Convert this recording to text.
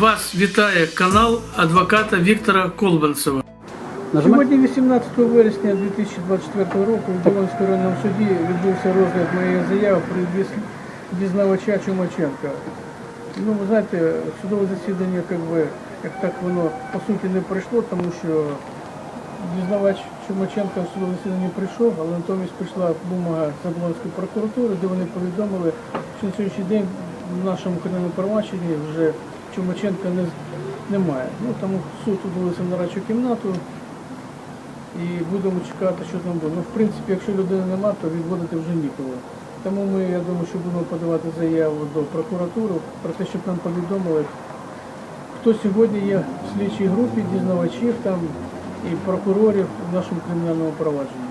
Вас вітає канал адвоката Віктора Колбанцева. Сьогодні, 18 вересня 2024 року, в Долинському районному суді відбувся розгляд моєї заяви про дізнавача Чумаченка. Ну, ви знаєте, судове засідання, як, би, як так воно по суті не пройшло, тому що дізнавач Чумаченка в судове засідання прийшов, але натомість прийшла бумага Заблонської прокуратури, де вони повідомили, що на сьогоднішній день в нашому кримінальному провадженні вже Чумаченка не, немає. Ну, тому суд удалися на нарадчу кімнату і будемо чекати, що там буде. Ну, в принципі, якщо людини нема, то відводити вже ніколи. Тому ми, я думаю, що будемо подавати заяву до прокуратури про те, щоб нам повідомили, хто сьогодні є в слідчій групі дізнавачів там і прокурорів в нашому кримінальному провадженні.